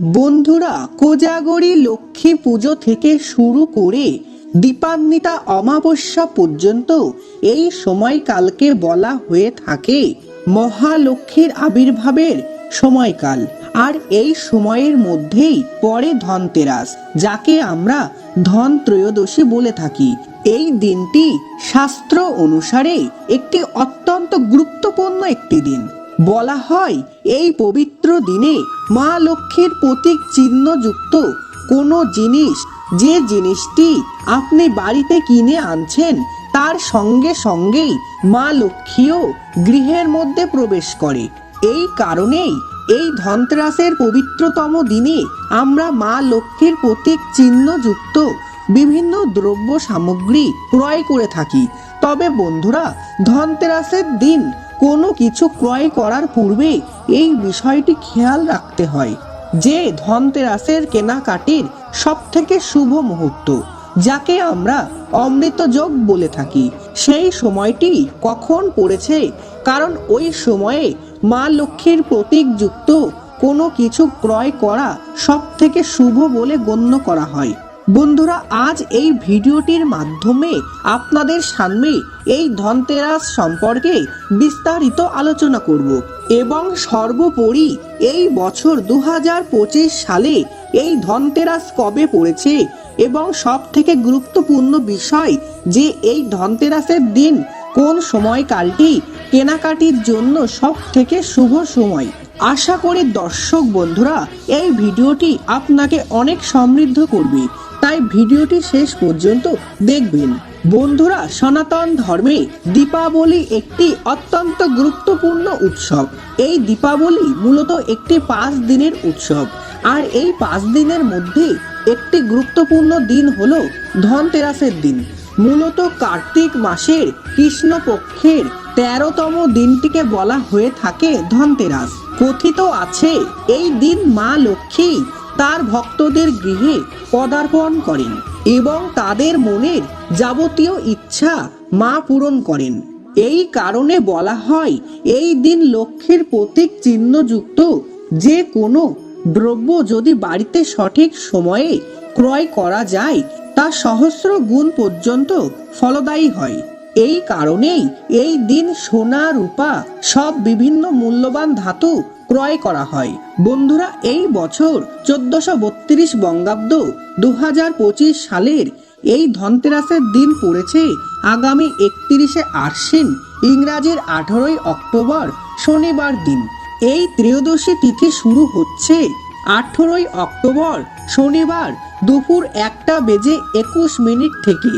বন্ধুরা, কোজাগরী লক্ষ্মী পুজো থেকে শুরু করে দীপান্বিতা অমাবস্যা পর্যন্ত এই সময়কালকে বলা হয়ে থাকে মহালক্ষ্মীর আবির্ভাবের সময়কাল। আর এই সময়ের মধ্যেই পরে ধনতেরাস, যাকে আমরা ধন ত্রয়োদশী বলে থাকি। এই দিনটি শাস্ত্র অনুসারে একটি অত্যন্ত গুরুত্বপূর্ণ একটি দিন। বলা হয়, এই পবিত্র দিনে মা লক্ষ্মীর প্রতীক চিহ্নযুক্ত কোনো জিনিস, যে জিনিসটি আপনি বাড়িতে কিনে আনছেন, তার সঙ্গে সঙ্গেই মা লক্ষ্মীও গৃহের মধ্যে প্রবেশ করে। এই কারণেই এই ধনতেরাসের পবিত্রতম দিনে আমরা মা লক্ষ্মীর প্রতীক চিহ্নযুক্ত বিভিন্ন দ্রব্য সামগ্রী ক্রয় করে থাকি। তবে বন্ধুরা, ধনতেরাসের দিন কোনো কিছু ক্রয় করার পূর্বে এই বিষয়টি খেয়াল রাখতে হয় যে ধনতেরাসের কেনাকাটির সব থেকে শুভ মুহূর্ত, যাকে আমরা অমৃত যোগ বলে থাকি। সেই সময়টি কখন পড়েছে? কারণ ওই সময়ে মা লক্ষ্মীর প্রতীকযুক্ত কোনো কিছু ক্রয় করা সব থেকে শুভ বলে গণ্য করা হয়। বন্ধুরা, আজ এই ভিডিওটির মাধ্যমে আপনাদের সামনে এই ধনতেরাস সম্পর্কে বিস্তারিত আলোচনা করব এবং সর্বোপরি এই বছর দু হাজার পঁচিশ সালে এই ধনতেরাস কবে পড়েছে এবং সব থেকে গুরুত্বপূর্ণ বিষয় যে এই ধনতেরাসের দিন কোন সময়কালটি কেনাকাটির জন্য সব থেকে শুভ সময়। আশা করি দর্শক বন্ধুরা, এই ভিডিওটি আপনাকে অনেক সমৃদ্ধ করবে। তাই ভিডিওটি শেষ পর্যন্ত দেখবেন। বন্ধুরা, সনাতন ধর্মে দীপাবলি একটি অত্যন্ত গুরুত্বপূর্ণ উৎসব। এই দীপাবলি মূলত একটি পাঁচ দিনের উৎসব। আর এই পাঁচ দিনের মধ্যে একটি গুরুত্বপূর্ণ দিন হল ধনতেরাসের দিন। মূলত কার্তিক মাসের কৃষ্ণপক্ষের তেরোতম দিনটিকে বলা হয়ে থাকে ধনতেরাস। কথিত আছে, এই দিন মা লক্ষ্মী তার ভক্তদের গৃহে পদার্পণ করেন এবং তাদের মনের যাবতীয় ইচ্ছা মা পূরণ করেন। এই কারণে বলা হয়, এই দিন লক্ষ্মীর প্রতীক চিহ্নযুক্ত যে কোনো দ্রব্য যদি বাড়িতে সঠিক সময়ে ক্রয় করা যায়, তা সহস্র গুণ পর্যন্ত ফলদায়ী হয়। এই কারণেই এই দিন সোনা, রূপা, সব বিভিন্ন মূল্যবান ধাতু ক্রয় করা হয়। বন্ধুরা, এই বছর চোদ্দশো বত্রিশ বঙ্গাব্দ দু সালের এই ধনতেরাসের দিন পড়েছে আগামী একত্রিশে আশ্বিন, ইংরাজির আঠারোই অক্টোবর শনিবার দিন। এই ত্রয়োদশী তিথি শুরু হচ্ছে আঠেরোই অক্টোবর শনিবার দুপুর একটা বেজে একুশ মিনিট থেকে,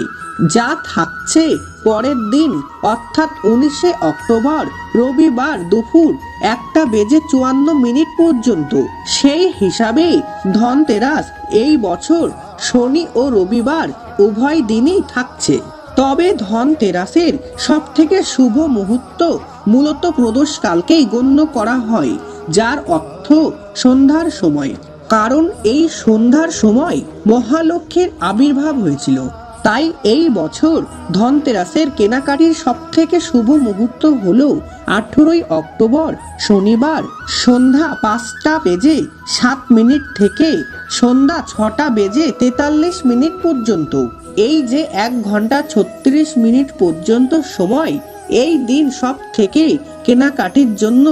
যা থাকছে পরের দিন, অর্থাৎ উনিশে অক্টোবর রবিবার দুপুর একটা বেজে চুয়ান্ন মিনিট পর্যন্ত। সেই হিসাবে ধনতেরাস এই বছর শনি ও রবিবার উভয় দিনই থাকছে। তবে ধনতেরাসের সব থেকে শুভ মুহূর্ত মূলত প্রদোষকালকেই গণ্য করা হয়, যার অর্থ সন্ধ্যার সময়। কারণ এই সন্ধ্যার সময় মহালক্ষ্মীর আবির্ভাব হয়েছিল। তাই এই বছর ধনতেরাসের কেনাকাটির সব থেকে শুভ মুহূর্ত হল আঠেরোই অক্টোবর শনিবার সন্ধ্যা পাঁচটা বেজে সাত মিনিট থেকে সন্ধ্যা ছটা বেজে তেতাল্লিশ মিনিট পর্যন্ত। এই যে এক ঘণ্টা ছত্রিশ মিনিট পর্যন্ত সময়, এই দিন সব থেকে কেনাকাটির জন্য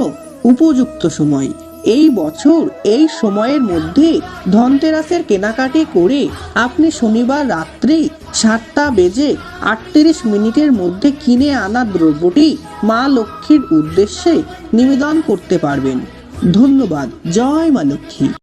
উপযুক্ত সময়। এই বছর এই সময়ের মধ্যে ধনতেরাসের কেনাকাটি করে আপনি শনিবার রাত্রি সাতটা বেজে আটত্রিশ মিনিটের মধ্যে কিনে আনা দ্রব্যটি মা লক্ষ্মীর উদ্দেশ্যে নিবেদন করতে পারবেন। ধন্যবাদ। জয় মা লক্ষ্মী।